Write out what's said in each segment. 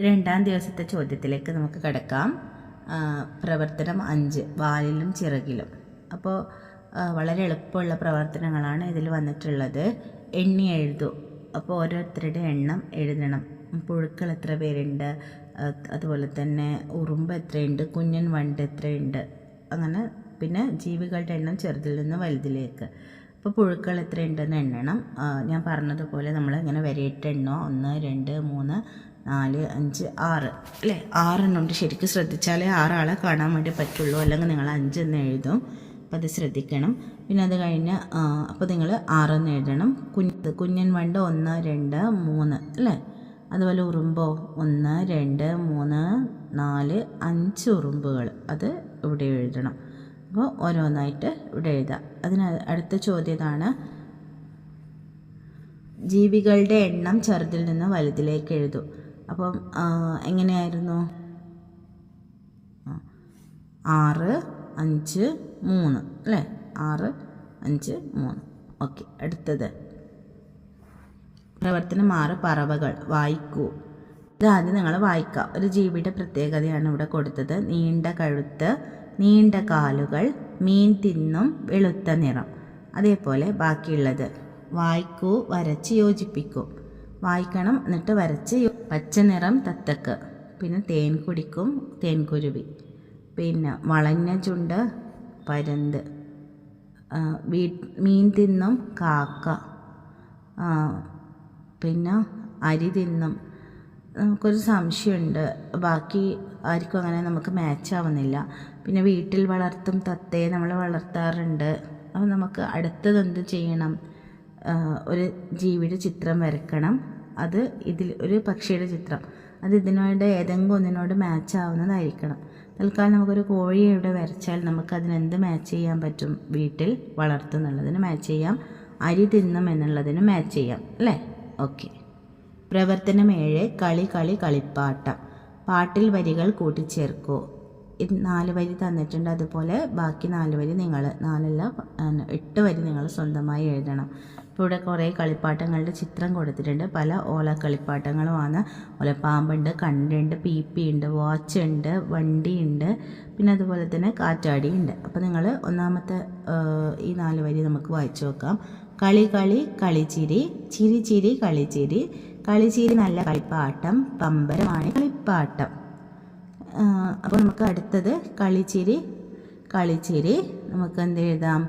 രണ്ടാം ദിവസത്തെ ചോദ്യത്തിലേക്ക് നമുക്ക് കിടക്കാം. പ്രവർത്തനം അഞ്ച് വാലിലും ചിറകിലും. അപ്പോൾ വളരെ എളുപ്പമുള്ള പ്രവർത്തനങ്ങളാണ് ഇതിൽ വന്നിട്ടുള്ളത്. എണ്ണി എഴുതൂ. അപ്പോൾ ഓരോരുത്തരുടെ എണ്ണം എഴുതണം. പുഴുക്കൾ എത്ര പേരുണ്ട്? അതുപോലെ തന്നെ ഉറുമ്പ് എത്രയുണ്ട്? കുഞ്ഞൻ വണ്ട് എത്രയുണ്ട്? അങ്ങനെ പിന്നെ ജീവികളുടെ എണ്ണം ചെറുതിൽ നിന്ന് വലുതിലേക്ക്. അപ്പോൾ പുഴുക്കൾ എത്രയുണ്ടെന്ന് എണ്ണണം. ഞാൻ പറഞ്ഞതുപോലെ നമ്മൾ ഇങ്ങനെ വരയിട്ട് എണ്ണോ? ഒന്ന് രണ്ട് മൂന്ന് നാല് അഞ്ച് ആറ്. അല്ലേ? ആറെണ്ണമുണ്ട്. ശരിക്കും ശ്രദ്ധിച്ചാലേ ആറാളെ കാണാൻ വേണ്ടി പറ്റുള്ളൂ. അല്ലെങ്കിൽ നിങ്ങൾ അഞ്ച് എന്ന് എഴുതും. അപ്പോൾ അത് ശ്രദ്ധിക്കണം. പിന്നെ അത് കഴിഞ്ഞ് അപ്പോൾ നിങ്ങൾ ആറെന്ന് എഴുതണം. കുഞ്ഞ് കുഞ്ഞൻ വണ്ട് ഒന്ന് രണ്ട് മൂന്ന്. അല്ലേ? അതുപോലെ ഉറുമ്പോ ഒന്ന് രണ്ട് മൂന്ന് നാല് അഞ്ച് ഉറുമ്പുകൾ. അത് ഇവിടെ എഴുതണം. അപ്പോൾ ഓരോന്നായിട്ട് ഇവിടെ എഴുതാം അതിന് അടുത്ത ചോദ്യം ഇതാണ്. ജീവികളുടെ എണ്ണം ചെറുതിൽ നിന്ന് വലുതിലേക്ക് എഴുതും. അപ്പം എങ്ങനെയായിരുന്നു? ആറ് അഞ്ച് മൂന്ന്. അല്ലേ? ആറ് അഞ്ച് മൂന്ന്. ഓക്കെ അടുത്തത്. പ്രവർത്തനം ആറ് പറവകൾ. വായിക്കൂ. ഇതാദ്യം നിങ്ങൾ വായിക്കുക ഒരു ജീവിയുടെ പ്രത്യേകതയാണ് ഇവിടെ കൊടുത്തത്. നീണ്ട കഴുത്ത് നീണ്ട കാലുകൾ മീൻ തിന്നും വെളുത്ത നിറം. അതേപോലെ ബാക്കിയുള്ളത്. വായിക്കൂ വരച്ച് യോജിപ്പിക്കൂ. വായിക്കണം. എന്നിട്ട് വരച്ച് യോ- പച്ച നിറം തത്തക്ക്. പിന്നെ തേൻ കുടിക്കും തേൻകുരുവി പിന്നെ വളഞ്ഞ ചുണ്ട് പരുന്ത്. മീൻ തിന്നും കാക്ക. പിന്നെ അരി തിന്നും. നമുക്കൊരു സംശയമുണ്ട്. ബാക്കി ആർക്കും അങ്ങനെ നമുക്ക് മാച്ച് ആവുന്നില്ല. പിന്നെ വീട്ടിൽ വളർത്തും തത്തയെ നമ്മൾ വളർത്താറുണ്ട്. അപ്പോൾ നമുക്ക് അടുത്തത് എന്ത് ചെയ്യണം? ഒരു ജീവിയുടെ ചിത്രം വരക്കണം. അത് ഇതിൽ ഒരു പക്ഷിയുടെ ചിത്രം. അത് ഇതിനോട് ഏതെങ്കിലും ഒന്നിനോട് മാച്ച് ആവുന്നതായിരിക്കണം. തൽക്കാലം നമുക്കൊരു കോഴിയെ ഇവിടെ വരച്ചാൽ നമുക്ക് അതിനെന്ത് മാച്ച് ചെയ്യാൻ പറ്റും? വീട്ടിൽ വളർത്തുന്നുള്ളതിന് മാച്ച് ചെയ്യാം. അരി തിന്നും എന്നുള്ളതിന് മാച്ച് ചെയ്യാം. അല്ലേ? ഓക്കെ പ്രവർത്തനം ഏഴ്. കളി കളി കളിപ്പാട്ടം. പാട്ടിൽ വരികൾ കൂട്ടിച്ചേർക്കൂ. നാല് വരി തന്നിട്ടുണ്ട്. അതുപോലെ ബാക്കി നാല് വരി നിങ്ങൾ നാലല്ല എട്ട് വരി നിങ്ങൾ സ്വന്തമായി എഴുതണം. ഇപ്പോൾ ഇവിടെ കുറേ കളിപ്പാട്ടങ്ങളുടെ ചിത്രം കൊടുത്തിട്ടുണ്ട്. പല ഓല കളിപ്പാട്ടങ്ങളുമാണ്. ഓലപ്പാമ്പുണ്ട് കണ്ടുണ്ട് പീപ്പി ഉണ്ട് വാച്ച് ഉണ്ട് വണ്ടി ഉണ്ട് പിന്നെ അതുപോലെ തന്നെ കാറ്റാടി ഉണ്ട് അപ്പോൾ നിങ്ങൾ ഒന്നാമത്തെ ഈ നാല് വരി നമുക്ക് വായിച്ചു നോക്കാം. കളി കളി കളിച്ചിരി ചിരി ചിരി കളിച്ചിരി കളിച്ചിരി നല്ല കളിപ്പാട്ടം പമ്പരമാണ് കളിപ്പാട്ടം. അപ്പോൾ നമുക്ക് അടുത്തത് കളിച്ചിരി കളിച്ചിരി. നമുക്ക് എന്ത് എഴുതാം?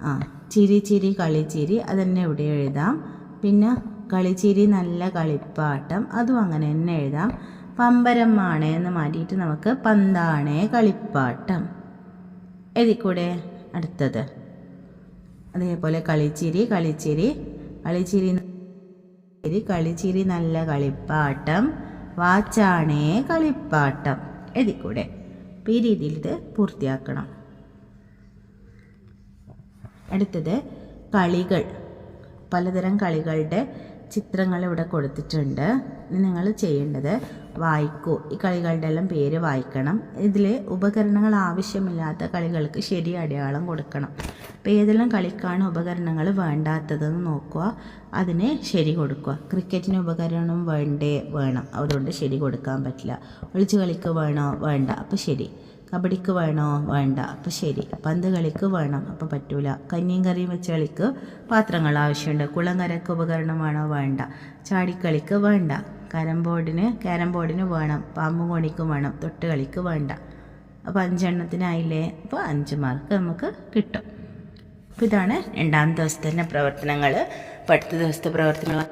ആ ചിരി ചിരി കളിച്ചിരി. അതന്നെ ഇവിടെ എഴുതാം. പിന്നെ കളിച്ചിരി നല്ല കളിപ്പാട്ടം. അതും അങ്ങനെ തന്നെ എഴുതാം. പമ്പരമാണ് എന്ന് മാറ്റിയിട്ട് നമുക്ക് പന്താണേ കളിപ്പാട്ടം. എഴുതിക്കൂടെ? അടുത്തത്. അതേപോലെ കളിച്ചിരി കളിച്ചിരി. കളിച്ചിരി ചിരി കളിച്ചിരി നല്ല കളിപ്പാട്ടം. വാച്ചാണേ കളിപ്പാട്ടം. എഴുതിക്കൂടെ അപ്പോൾ ഈ രീതിയിൽ ഇത് പൂർത്തിയാക്കണം. അടുത്തത് കളികൾ. പലതരം കളികളുടെ ചിത്രങ്ങൾ ഇവിടെ കൊടുത്തിട്ടുണ്ട് നിങ്ങൾ ചെയ്യേണ്ടത് വായിക്കൂ. ഈ കളികളുടെ എല്ലാം പേര് വായിക്കണം. ഇതിൽ ഉപകരണങ്ങൾ ആവശ്യമില്ലാത്ത കളികൾക്ക് ശരി അടയാളം കൊടുക്കണം. അപ്പോൾ ഏതെല്ലാം കളിക്കാണ് ഉപകരണങ്ങൾ വേണ്ടാത്തതെന്ന് നോക്കുക. അതിനെ ശരി കൊടുക്കുക. ക്രിക്കറ്റിന് ഉപകരണം വേണ്ടേ വേണം. അതുകൊണ്ട് ശരി കൊടുക്കാൻ പറ്റില്ല. ഒളിച്ചു കളിക്ക് വേണോ വേണ്ട. അപ്പോൾ ശരി. കബഡിക്ക് വേണോ? വേണ്ട. അപ്പം ശരി. പന്ത് കളിക്ക് വേണം. അപ്പം പറ്റൂല. കഞ്ഞിയും കറിയും വെച്ച് കളിക്ക് പാത്രങ്ങൾ ആവശ്യമുണ്ട്. കുളങ്ങരക്ക് ഉപകരണം വേണോ? വേണ്ട. ചാടിക്കളിക്ക് വേണ്ട. കരം ബോർഡിന് ക്യാരം ബോർഡിന് വേണം. പാമ്പും കോണിക്കും വേണം. തൊട്ട് കളിക്ക് വേണ്ട. അപ്പോൾ അഞ്ചെണ്ണത്തിനായില്ലേ? അപ്പോൾ അഞ്ച് മാർക്ക് നമുക്ക് കിട്ടും. അപ്പോൾ ഇതാണ് രണ്ടാം ദിവസത്തിന്റെ പ്രവർത്തനങ്ങൾ അപ്പോൾ അടുത്ത ദിവസത്തെ പ്രവർത്തനങ്ങൾ